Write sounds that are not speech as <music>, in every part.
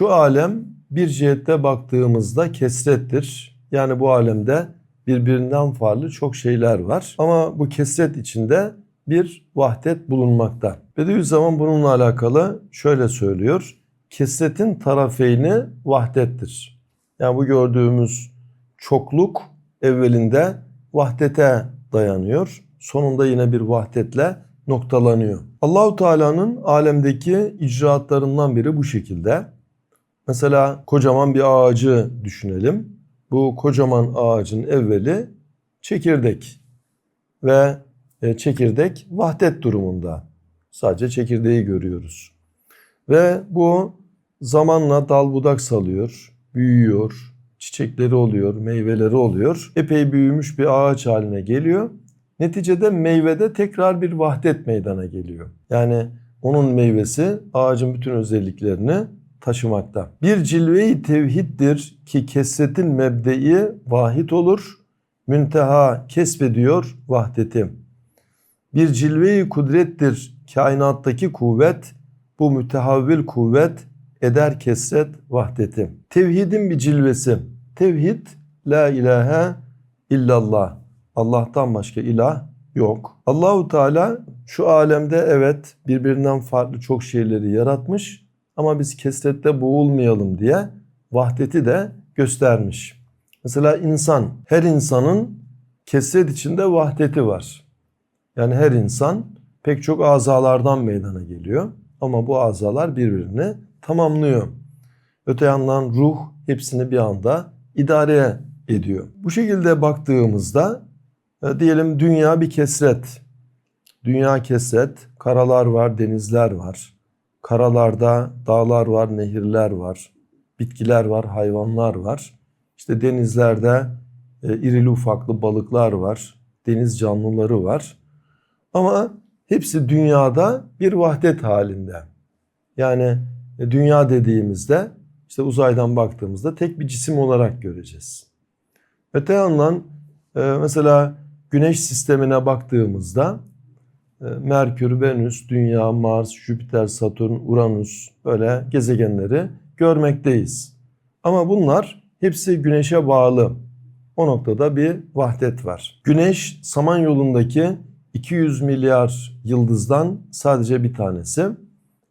Şu alem bir cihette baktığımızda kesrettir. Yani bu alemde birbirinden farklı çok şeyler var. Ama bu kesret içinde bir vahdet bulunmakta. Bediüzzaman bununla alakalı şöyle söylüyor. Kesretin tarafeyni vahdettir. Yani bu gördüğümüz çokluk evvelinde vahdete dayanıyor. Sonunda yine bir vahdetle noktalanıyor. Allahu Teala'nın alemdeki icraatlarından biri bu şekilde. Mesela kocaman bir ağacı düşünelim. Bu kocaman ağacın evveli çekirdek ve e, çekirdek vahdet durumunda. Sadece çekirdeği görüyoruz. Ve bu zamanla dal budak salıyor, büyüyor, çiçekleri oluyor, meyveleri oluyor. Epey büyümüş bir ağaç haline geliyor. Neticede meyvede tekrar bir vahdet meydana geliyor. Yani onun meyvesi ağacın bütün özelliklerini taşımakta. Bir cilve-i tevhiddir ki kesretin mebdei vahid olur, münteha kesbediyor vahdeti. Bir cilve-i kudrettir kainattaki kuvvet, bu mütehavvil kuvvet eder kesret vahdeti. Tevhidin bir cilvesi. Tevhid la ilahe illallah. Allah'tan başka ilah yok. Allahu Teala şu alemde evet birbirinden farklı çok şeyleri yaratmış ama biz kesrette boğulmayalım diye vahdeti de göstermiş. Mesela insan, her insanın kesret içinde vahdeti var. Yani her insan pek çok azalardan meydana geliyor ama bu azalar birbirini tamamlıyor. Öte yandan ruh hepsini bir anda idare ediyor. Bu şekilde baktığımızda e, diyelim dünya bir kesret. Dünya kesret, karalar var, denizler var. Karalarda dağlar var, nehirler var, bitkiler var, hayvanlar var. İşte denizlerde e, irili ufaklı balıklar var, deniz canlıları var. Ama hepsi dünyada bir vahdet halinde. Yani e, dünya dediğimizde işte uzaydan baktığımızda tek bir cisim olarak göreceğiz. Öte yandan e, mesela Güneş sistemine baktığımızda Merkür, Venüs, Dünya, Mars, Jüpiter, Satürn, Uranüs böyle gezegenleri görmekteyiz. Ama bunlar hepsi Güneş'e bağlı. O noktada bir vahdet var. Güneş Samanyolu'ndaki 200 milyar yıldızdan sadece bir tanesi.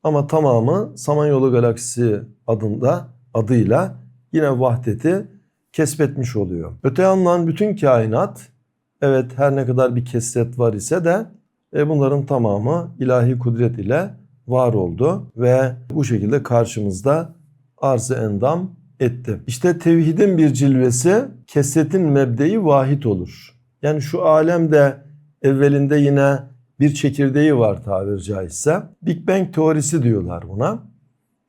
Ama tamamı Samanyolu galaksisi adında adıyla yine vahdeti kesbetmiş oluyor. Öte yandan bütün kainat evet her ne kadar bir kesret var ise de e, bunların tamamı ilahi kudret ile var oldu ve bu şekilde karşımızda arz-ı endam etti. İşte tevhidin bir cilvesi kesretin mebdeyi vahid olur. Yani şu alemde evvelinde yine bir çekirdeği var tabiri caizse. Big Bang teorisi diyorlar buna.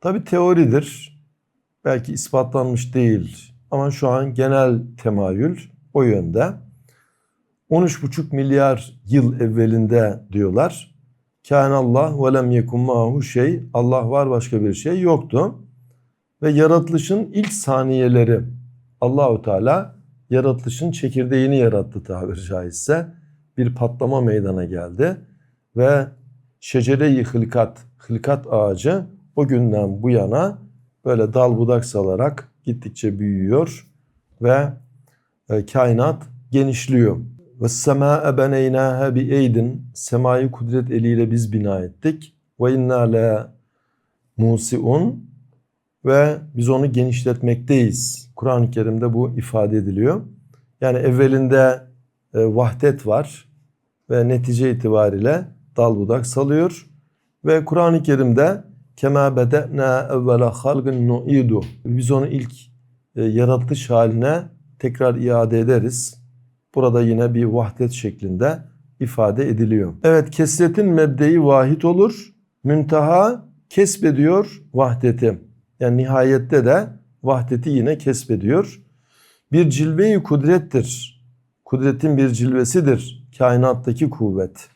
Tabi teoridir. Belki ispatlanmış değil ama şu an genel temayül o yönde. 13,5 milyar yıl evvelinde diyorlar. Kâne Allah ve lem yekun şey. Allah var başka bir şey yoktu. Ve yaratılışın ilk saniyeleri Allahu Teala yaratılışın çekirdeğini yarattı tabiri caizse. Bir patlama meydana geldi ve şecere-i hılkat, hılkat ağacı o günden bu yana böyle dal budak salarak gittikçe büyüyor ve e, kainat genişliyor. Ve semâe beneynâhe bi eydin. Semayı kudret eliyle biz bina ettik. Ve inna le musiun. Ve biz onu genişletmekteyiz. Kur'an-ı Kerim'de bu ifade ediliyor. Yani evvelinde e, vahdet var ve netice itibariyle dal budak salıyor. Ve Kur'an-ı Kerim'de kema bede'na evvela halgın nu'idu. Biz onu ilk e, yaratılış haline tekrar iade ederiz. Burada yine bir vahdet şeklinde ifade ediliyor. Evet kesretin mebdeyi vahid olur. Münteha kesbediyor vahdeti. Yani nihayette de vahdeti yine kesbediyor. Bir cilve-i kudrettir. Kudretin bir cilvesidir. Kainattaki kuvvet.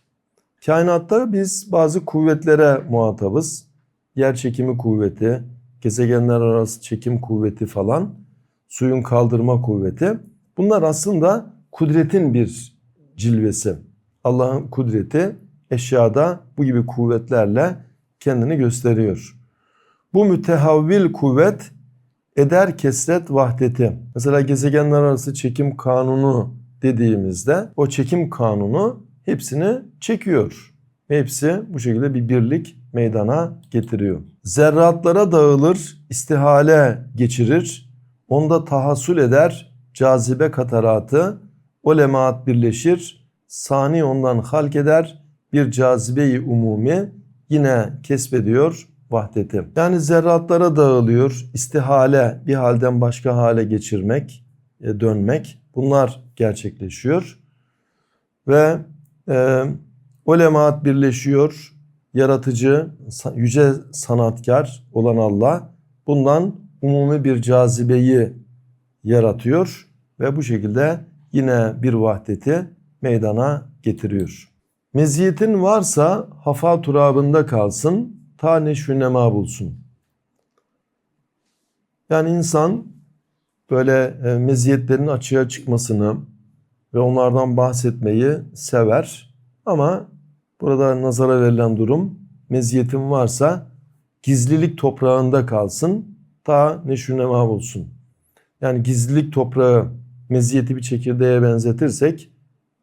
Kainatta biz bazı kuvvetlere muhatabız. Yer çekimi kuvveti, gezegenler arası çekim kuvveti falan, suyun kaldırma kuvveti. Bunlar aslında kudretin bir cilvesi. Allah'ın kudreti eşyada bu gibi kuvvetlerle kendini gösteriyor. Bu mütehavvil kuvvet eder kesret vahdeti. Mesela gezegenler arası çekim kanunu dediğimizde o çekim kanunu hepsini çekiyor. Hepsi bu şekilde bir birlik meydana getiriyor. Zerratlara dağılır, istihale geçirir. Onda tahassül eder cazibe kataratı. O lemaat birleşir. Sani ondan halk eder. Bir cazibeyi umumi yine kesbediyor vahdeti. Yani zerratlara dağılıyor. istihale bir halden başka hale geçirmek, e, dönmek. Bunlar gerçekleşiyor. Ve e, o lemaat birleşiyor. Yaratıcı, yüce sanatkar olan Allah bundan umumi bir cazibeyi yaratıyor ve bu şekilde yine bir vahdeti meydana getiriyor. Meziyetin varsa hafa turabında kalsın, ta neşvünema bulsun. Yani insan böyle e, meziyetlerin açığa çıkmasını ve onlardan bahsetmeyi sever. Ama burada nazara verilen durum meziyetin varsa gizlilik toprağında kalsın, ta neşvünema bulsun. Yani gizlilik toprağı meziyeti bir çekirdeğe benzetirsek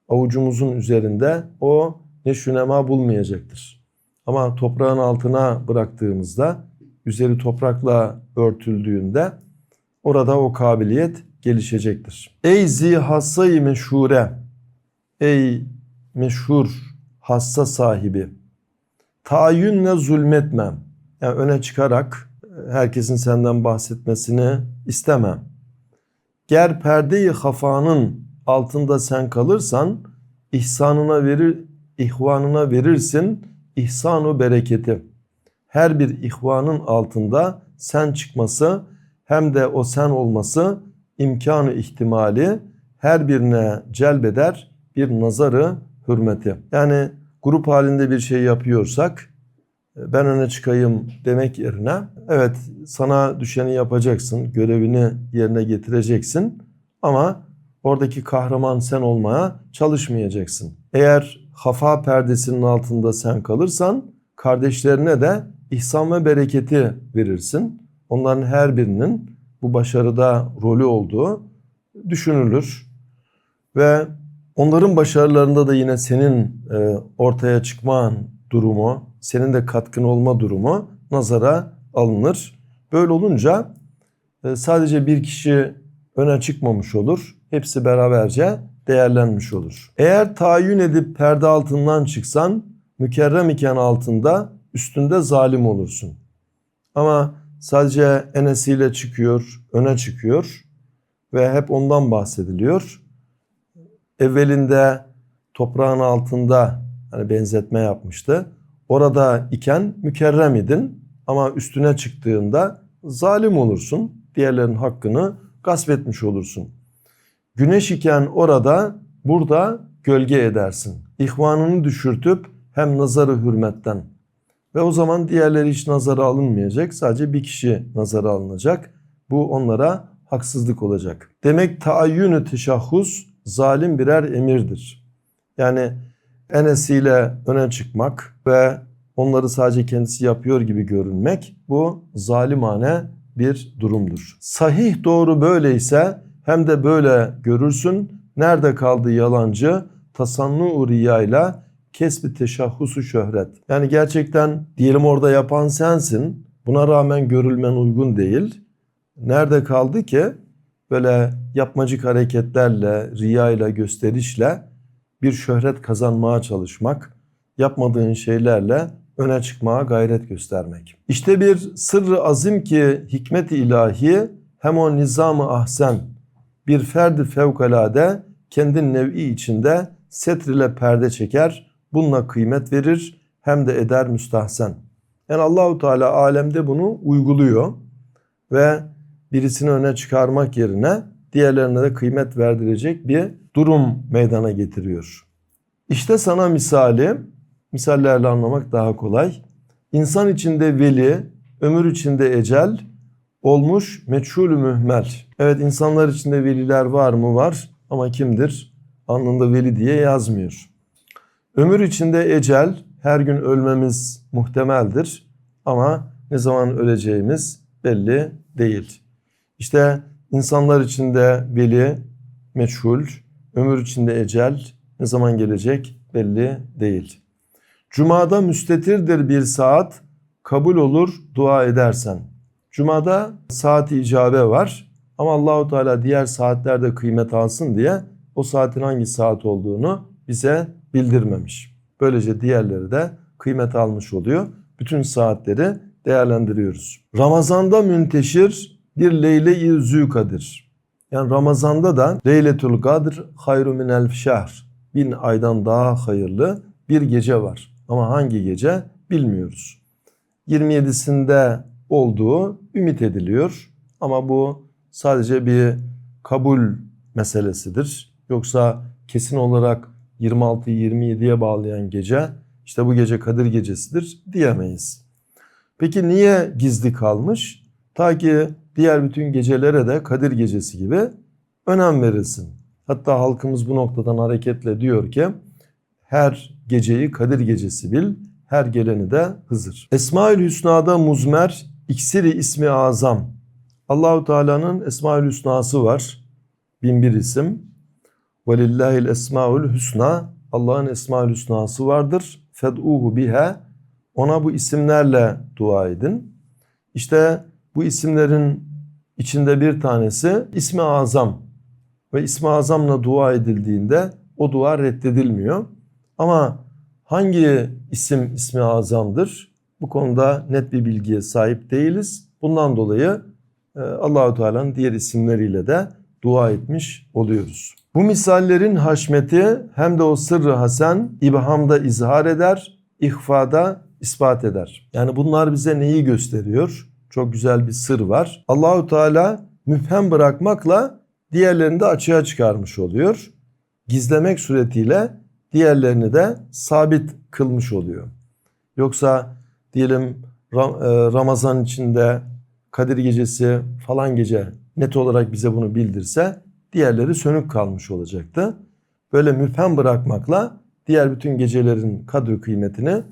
avucumuzun üzerinde o neşünema bulmayacaktır. Ama toprağın altına bıraktığımızda üzeri toprakla örtüldüğünde orada o kabiliyet gelişecektir. Ey zihassa-i meşhure, ey meşhur hassa sahibi, tayyünle zulmetmem. Yani öne çıkarak herkesin senden bahsetmesini istemem. Ger perdeyi hafanın altında sen kalırsan ihsanına verir, ihvanına verirsin ihsanu bereketi. Her bir ihvanın altında sen çıkması hem de o sen olması imkanı ihtimali her birine celbeder bir nazarı hürmeti. Yani grup halinde bir şey yapıyorsak ben öne çıkayım demek yerine evet sana düşeni yapacaksın, görevini yerine getireceksin ama oradaki kahraman sen olmaya çalışmayacaksın. Eğer hafa perdesinin altında sen kalırsan kardeşlerine de ihsan ve bereketi verirsin. Onların her birinin bu başarıda rolü olduğu düşünülür. Ve onların başarılarında da yine senin e, ortaya çıkman durumu, senin de katkın olma durumu nazara alınır. Böyle olunca e, sadece bir kişi öne çıkmamış olur. Hepsi beraberce değerlenmiş olur. Eğer tayin edip perde altından çıksan mükerrem iken altında üstünde zalim olursun. Ama sadece enesiyle çıkıyor, öne çıkıyor ve hep ondan bahsediliyor. Evvelinde toprağın altında hani benzetme yapmıştı. Orada iken mükerrem idin ama üstüne çıktığında zalim olursun. Diğerlerin hakkını gasp etmiş olursun. Güneş iken orada, burada gölge edersin. İhvanını düşürtüp hem nazarı hürmetten. Ve o zaman diğerleri hiç nazara alınmayacak. Sadece bir kişi nazara alınacak. Bu onlara haksızlık olacak. Demek taayyünü teşahhus zalim birer emirdir. Yani enesiyle öne çıkmak ve onları sadece kendisi yapıyor gibi görünmek bu zalimane bir durumdur. Sahih doğru böyleyse hem de böyle görürsün. Nerede kaldı yalancı? Tasannu riyayla kesbi teşahhusu şöhret. Yani gerçekten diyelim orada yapan sensin. Buna rağmen görülmen uygun değil. Nerede kaldı ki böyle yapmacık hareketlerle, riyayla, gösterişle bir şöhret kazanmaya çalışmak, yapmadığın şeylerle öne çıkmaya gayret göstermek. İşte bir sırrı azim ki hikmet ilahi hem o nizamı ahsen bir ferdi fevkalade kendi nevi içinde setr ile perde çeker, bununla kıymet verir hem de eder müstahsen. Yani Allahu Teala alemde bunu uyguluyor ve birisini öne çıkarmak yerine diğerlerine de kıymet verdirecek bir durum meydana getiriyor. İşte sana misali, misallerle anlamak daha kolay. İnsan içinde veli, ömür içinde ecel, olmuş meçhulü mühmel. Evet insanlar içinde veliler var mı? Var ama kimdir? Alnında veli diye yazmıyor. Ömür içinde ecel, her gün ölmemiz muhtemeldir. Ama ne zaman öleceğimiz belli değil. İşte insanlar içinde veli, meçhul, ömür içinde ecel ne zaman gelecek belli değil. Cuma'da müstetirdir bir saat, kabul olur dua edersen. Cuma'da saat icabe var ama Allahu Teala diğer saatlerde kıymet alsın diye o saatin hangi saat olduğunu bize bildirmemiş. Böylece diğerleri de kıymet almış oluyor. Bütün saatleri değerlendiriyoruz. Ramazanda münteşir bir Leyle-i Zülkadir. Yani Ramazanda da Leyletül Kadr hayru min elf şehr. Bin aydan daha hayırlı bir gece var. Ama hangi gece bilmiyoruz. 27'sinde olduğu ümit ediliyor. Ama bu sadece bir kabul meselesidir. Yoksa kesin olarak 26-27'ye bağlayan gece işte bu gece Kadir gecesidir diyemeyiz. Peki niye gizli kalmış? Ta ki diğer bütün gecelere de Kadir gecesi gibi önem verilsin. Hatta halkımız bu noktadan hareketle diyor ki her geceyi Kadir gecesi bil, her geleni de Hızır. Esmaül Hüsna'da muzmer, iksiri ismi azam. Allahu Teala'nın Esmaül Hüsna'sı var. Bin bir isim. Velillahil esmaül hüsna. Allah'ın esmaül hüsnası vardır. Fed'uhu biha. Ona bu isimlerle dua edin. İşte bu isimlerin içinde bir tanesi ismi azam. Ve ismi azamla dua edildiğinde o dua reddedilmiyor. Ama hangi isim ismi azamdır? Bu konuda net bir bilgiye sahip değiliz. Bundan dolayı e, Allahu Teala'nın diğer isimleriyle de dua etmiş oluyoruz. Bu misallerin haşmeti hem de o sırrı hasen ibhamda izhar eder, ihfada ispat eder. Yani bunlar bize neyi gösteriyor? Çok güzel bir sır var. Allahu Teala müphem bırakmakla diğerlerini de açığa çıkarmış oluyor. Gizlemek suretiyle diğerlerini de sabit kılmış oluyor. Yoksa diyelim e, Ramazan içinde Kadir gecesi falan gece net olarak bize bunu bildirse diğerleri sönük kalmış olacaktı. Böyle müphem bırakmakla diğer bütün gecelerin kadri kıymetini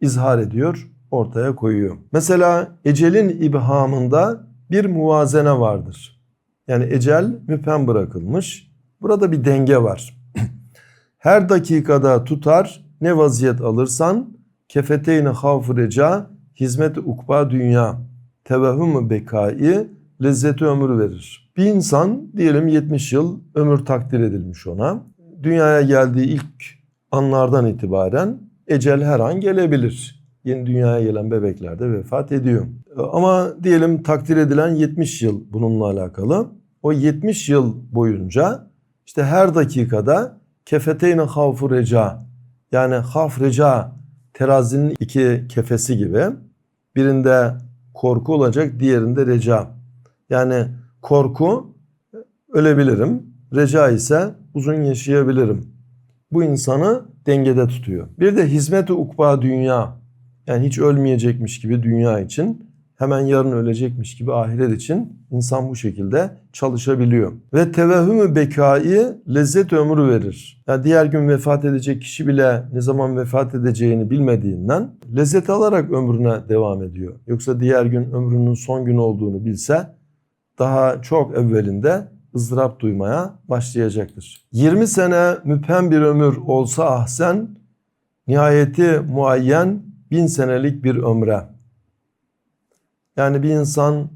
izhar ediyor, ortaya koyuyor. Mesela ecelin ibhamında bir muvazene vardır. Yani ecel müphem bırakılmış. Burada bir denge var. <clears throat> Her dakikada tutar ne vaziyet alırsan kefeteyni havf reca hizmet ukba dünya tevehhüm bekai lezzeti ömür verir. Bir insan diyelim 70 yıl ömür takdir edilmiş ona. Dünyaya geldiği ilk anlardan itibaren ecel her an gelebilir. Yeni dünyaya gelen bebekler de vefat ediyor. Ama diyelim takdir edilen 70 yıl bununla alakalı. O 70 yıl boyunca işte her dakikada kefeteyne havfu reca yani haf reca terazinin iki kefesi gibi birinde korku olacak diğerinde reca. Yani korku ölebilirim. Reca ise uzun yaşayabilirim. Bu insanı dengede tutuyor. Bir de hizmet-i ukba dünya. Yani hiç ölmeyecekmiş gibi dünya için hemen yarın ölecekmiş gibi ahiret için insan bu şekilde çalışabiliyor. Ve tevehhümü bekayı lezzet ömrü verir. Yani diğer gün vefat edecek kişi bile ne zaman vefat edeceğini bilmediğinden lezzet alarak ömrüne devam ediyor. Yoksa diğer gün ömrünün son gün olduğunu bilse daha çok evvelinde ızdırap duymaya başlayacaktır. 20 sene müphem bir ömür olsa ahsen, nihayeti muayyen bin senelik bir ömre. Yani bir insan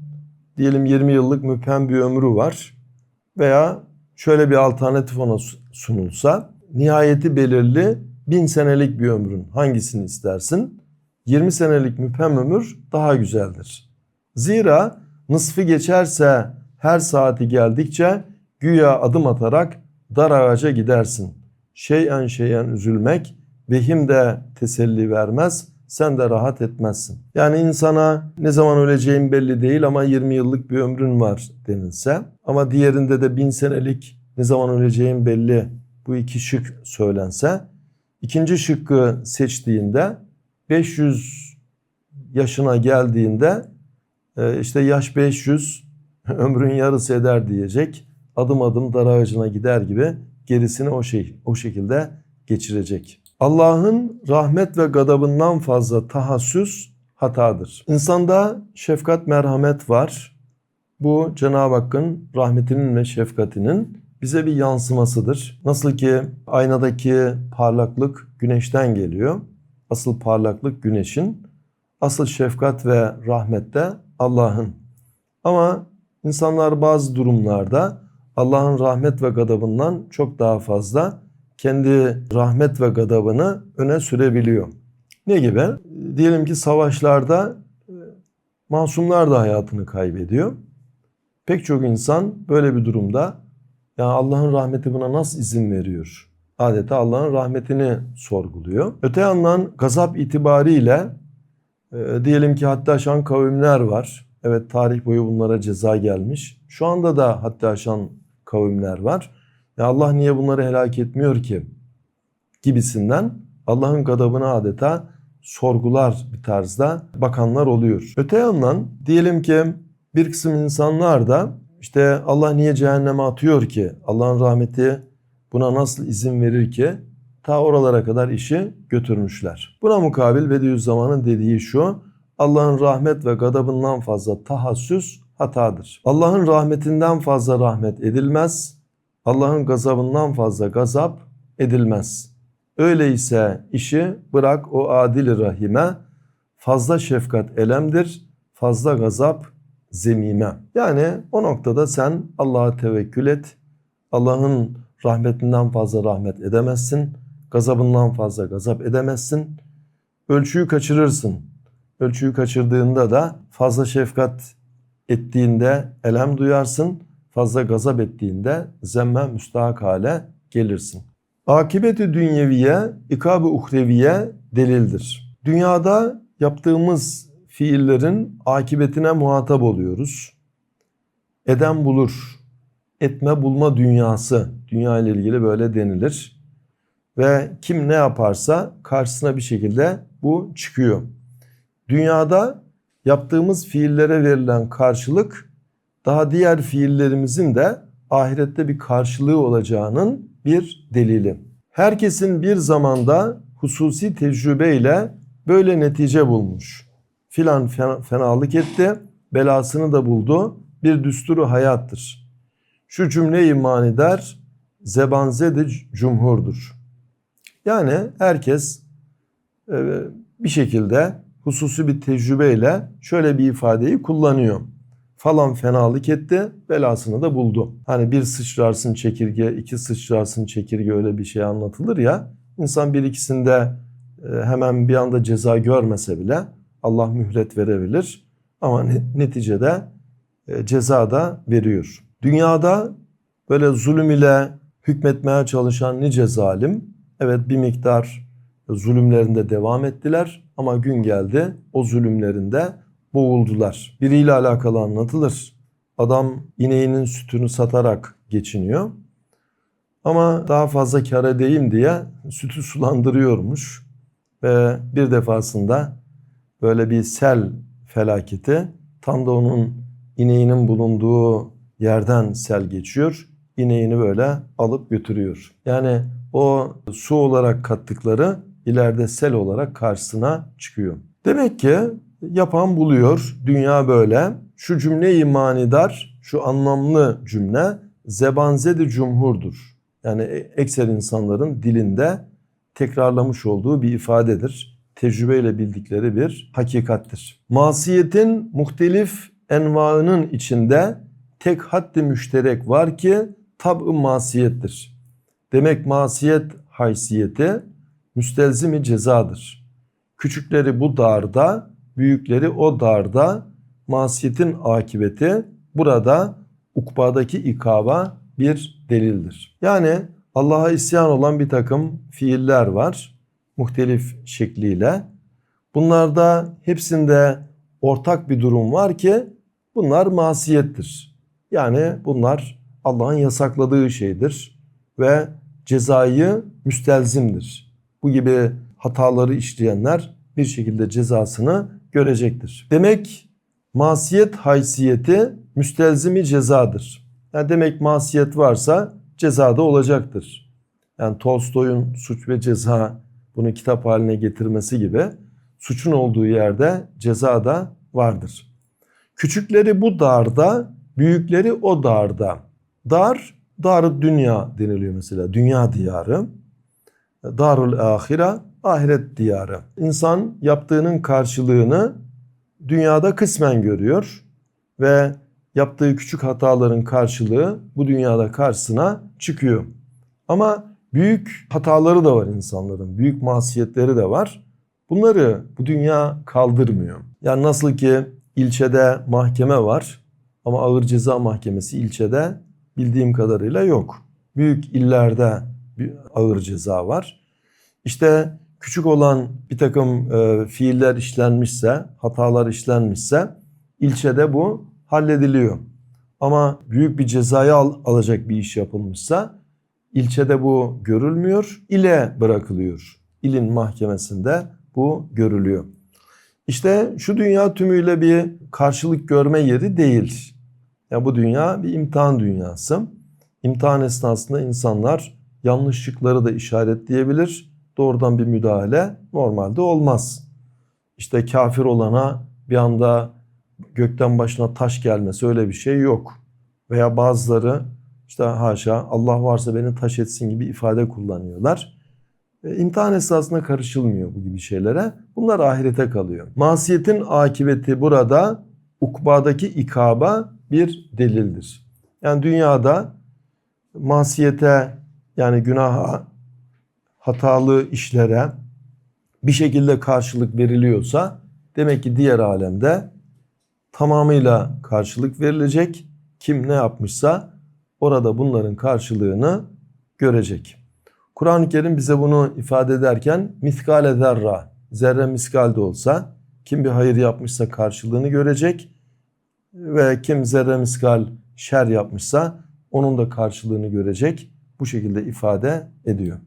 diyelim 20 yıllık müphem bir ömrü var veya şöyle bir alternatif ona sunulsa, nihayeti belirli bin senelik bir ömrün hangisini istersin? 20 senelik müphem ömür daha güzeldir. Zira Nısfı geçerse her saati geldikçe güya adım atarak dar ağaca gidersin. Şeyen şeyen üzülmek vehim de teselli vermez, sen de rahat etmezsin. Yani insana ne zaman öleceğin belli değil ama 20 yıllık bir ömrün var denilse ama diğerinde de bin senelik ne zaman öleceğin belli bu iki şık söylense ikinci şıkkı seçtiğinde 500 yaşına geldiğinde e, işte yaş 500 <laughs> ömrün yarısı eder diyecek. Adım adım dar ağacına gider gibi gerisini o şey o şekilde geçirecek. Allah'ın rahmet ve gadabından fazla tahassüs hatadır. İnsanda şefkat, merhamet var. Bu Cenab-ı Hakk'ın rahmetinin ve şefkatinin bize bir yansımasıdır. Nasıl ki aynadaki parlaklık güneşten geliyor. Asıl parlaklık güneşin, asıl şefkat ve rahmet de Allah'ın. Ama insanlar bazı durumlarda Allah'ın rahmet ve gadabından çok daha fazla kendi rahmet ve gadabını öne sürebiliyor. Ne gibi? Diyelim ki savaşlarda e, masumlar da hayatını kaybediyor. Pek çok insan böyle bir durumda ya Allah'ın rahmeti buna nasıl izin veriyor? Adeta Allah'ın rahmetini sorguluyor. Öte yandan gazap itibariyle e, diyelim ki hatta aşan kavimler var. Evet tarih boyu bunlara ceza gelmiş. Şu anda da hatta aşan kavimler var. Ya Allah niye bunları helak etmiyor ki? Gibisinden Allah'ın gadabını adeta sorgular bir tarzda bakanlar oluyor. Öte yandan diyelim ki bir kısım insanlar da işte Allah niye cehenneme atıyor ki? Allah'ın rahmeti buna nasıl izin verir ki? Ta oralara kadar işi götürmüşler. Buna mukabil Bediüzzaman'ın dediği şu. Allah'ın rahmet ve gadabından fazla tahassüs hatadır. Allah'ın rahmetinden fazla rahmet edilmez. Allah'ın gazabından fazla gazap edilmez. Öyleyse işi bırak o adil rahime fazla şefkat elemdir, fazla gazap zemime. Yani o noktada sen Allah'a tevekkül et. Allah'ın rahmetinden fazla rahmet edemezsin. Gazabından fazla gazap edemezsin. Ölçüyü kaçırırsın. Ölçüyü kaçırdığında da fazla şefkat ettiğinde elem duyarsın. Fazla gazap ettiğinde zemme müstahak hale gelirsin. Akibeti dünyeviye, ikab-ı uhreviye delildir. Dünyada yaptığımız fiillerin akibetine muhatap oluyoruz. Eden bulur. Etme bulma dünyası. Dünya ile ilgili böyle denilir. Ve kim ne yaparsa karşısına bir şekilde bu çıkıyor. Dünyada yaptığımız fiillere verilen karşılık daha diğer fiillerimizin de ahirette bir karşılığı olacağının bir delili. Herkesin bir zamanda hususi tecrübeyle böyle netice bulmuş. Filan fenalık etti, belasını da buldu. Bir düsturu hayattır. Şu cümle manidar zebanzede cumhurdur. Yani herkes e, bir şekilde hususi bir tecrübeyle şöyle bir ifadeyi kullanıyor. Falan fenalık etti, belasını da buldu. Hani bir sıçrarsın çekirge, iki sıçrarsın çekirge öyle bir şey anlatılır ya. İnsan bir ikisinde e, hemen bir anda ceza görmese bile Allah mühlet verebilir. Ama neticede e, ceza da veriyor. Dünyada böyle zulüm ile hükmetmeye çalışan nice zalim, evet bir miktar zulümlerinde devam ettiler ama gün geldi o zulümlerinde boğuldular. Biriyle alakalı anlatılır. Adam ineğinin sütünü satarak geçiniyor. Ama daha fazla kar edeyim diye sütü sulandırıyormuş. Ve bir defasında böyle bir sel felaketi tam da onun ineğinin bulunduğu yerden sel geçiyor. İneğini böyle alıp götürüyor. Yani o su olarak kattıkları ileride sel olarak karşısına çıkıyor. Demek ki yapan buluyor. Dünya böyle. Şu cümle manidar, şu anlamlı cümle zebanzedi cumhurdur. Yani ekser insanların dilinde tekrarlamış olduğu bir ifadedir. Tecrübeyle bildikleri bir hakikattir. Masiyetin muhtelif envaının içinde tek haddi müşterek var ki tab-ı masiyettir. Demek masiyet haysiyeti müstelzimi cezadır. Küçükleri bu darda, büyükleri o darda masiyetin akibeti burada ukbadaki ikaba bir delildir. Yani Allah'a isyan olan bir takım fiiller var muhtelif şekliyle. Bunlarda hepsinde ortak bir durum var ki bunlar masiyettir. Yani bunlar Allah'ın yasakladığı şeydir ve cezayı müstelzimdir bu gibi hataları işleyenler bir şekilde cezasını görecektir. Demek masiyet haysiyeti müstelzimi cezadır. Yani demek masiyet varsa cezada olacaktır. Yani Tolstoy'un Suç ve Ceza bunu kitap haline getirmesi gibi suçun olduğu yerde ceza da vardır. Küçükleri bu darda, büyükleri o darda. Dar, dar dünya deniliyor mesela. Dünya diyarı. Darul ahire, ahiret diyarı. İnsan yaptığının karşılığını dünyada kısmen görüyor ve yaptığı küçük hataların karşılığı bu dünyada karşısına çıkıyor. Ama büyük hataları da var insanların, büyük masiyetleri de var. Bunları bu dünya kaldırmıyor. Yani nasıl ki ilçede mahkeme var ama ağır ceza mahkemesi ilçede bildiğim kadarıyla yok. Büyük illerde bir ağır ceza var. İşte küçük olan bir takım e, fiiller işlenmişse, hatalar işlenmişse ilçede bu hallediliyor. Ama büyük bir cezayı al, alacak bir iş yapılmışsa ilçede bu görülmüyor, ile bırakılıyor. İlin mahkemesinde bu görülüyor. İşte şu dünya tümüyle bir karşılık görme yeri değil. Ya bu dünya bir imtihan dünyası. İmtihan esnasında insanlar yanlışlıkları da işaretleyebilir. Doğrudan bir müdahale normalde olmaz. İşte kafir olana bir anda gökten başına taş gelmesi öyle bir şey yok. Veya bazıları işte haşa Allah varsa beni taş etsin gibi ifade kullanıyorlar. E, imtihan esasında karışılmıyor bu gibi şeylere. Bunlar ahirete kalıyor. Masiyetin akıbeti burada ukbadaki ikaba bir delildir. Yani dünyada masiyete yani günaha, hatalı işlere bir şekilde karşılık veriliyorsa demek ki diğer alemde tamamıyla karşılık verilecek. Kim ne yapmışsa orada bunların karşılığını görecek. Kur'an-ı Kerim bize bunu ifade ederken miskale zerra, zerre miskal de olsa kim bir hayır yapmışsa karşılığını görecek ve kim zerre miskal şer yapmışsa onun da karşılığını görecek bu şekilde ifade ediyor.